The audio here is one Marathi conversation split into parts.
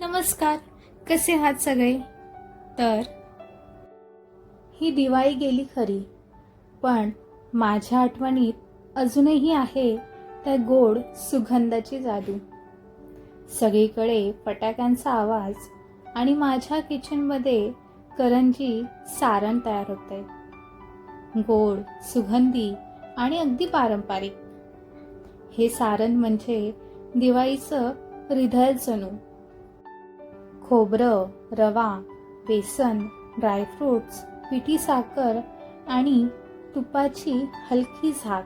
नमस्कार. कसे आहात सगळे? तर ही दिवाळी गेली खरी पण माझ्या आठवणीत अजूनही आहे त्या गोड सुगंधाची जादू. सगळीकडे फटाक्यांचा आवाज आणि माझ्या किचनमध्ये करंजी सारण तयार होते गोड सुगंधी आणि अगदी पारंपरिक. हे सारण म्हणजे दिवाळीचं हृदय जणू खोबरं रवा बेसन ड्रायफ्रुट्स पिठी साखर आणि तुपाची हलकी झाक.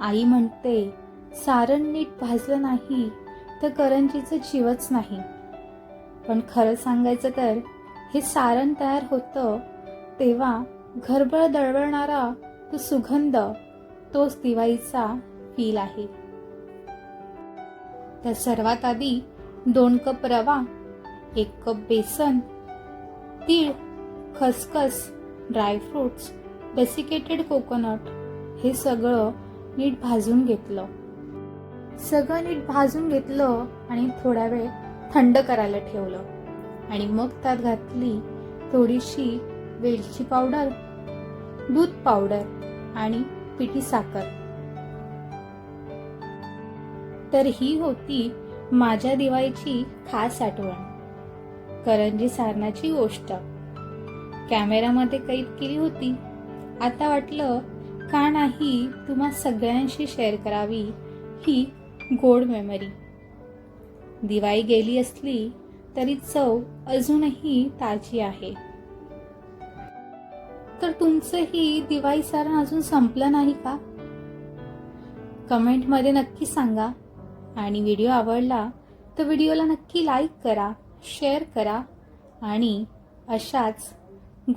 आई म्हणते सारण नीट भाजलं नाही तर करंजीचं जीवच नाही. पण खरं सांगायचं तर हे सारण तयार होतं तेव्हा घरभर दळवळणारा तो सुगंध तोच दिवाळीचा फील आहे. तर सर्वात आधी दोन कप रवा एक कप बेसन तीळ खसखस ड्रायफ्रुट्स डेसिकेटेड कोकोनट हे सगळं नीट भाजून घेतलं. सगळं नीट भाजून घेतलं आणि थोडा वेळ थंड करायला ठेवलं. आणि मग त्यात घातली थोडीशी वेलची पावडर दूध पावडर आणि पिठी साखर. तर ही होती माझ्या दिवाळीची खास आठवण. करंजी सारणाची गोष्ट. कॅमेरामध्ये कैद केली होती. आता वाटलं का नाही तुम्हा सगळ्यांशी शेअर करावी ही गोड मेमरी दिवाळी गेली असली तरी चव अजूनही ताजी आहे. तर तुमचंही दिवाळी सारण अजून संपलं नाही का? कमेंटमध्ये नक्की सांगा. आणि व्हिडिओ आवडला तर व्हिडिओला नक्की लाईक करा. शेअर करा आणि अशाच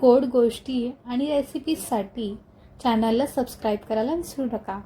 गोड गोष्टी आणि रेसिपीजसाठी चॅनलला सबस्क्राईब करायला विसरू नका.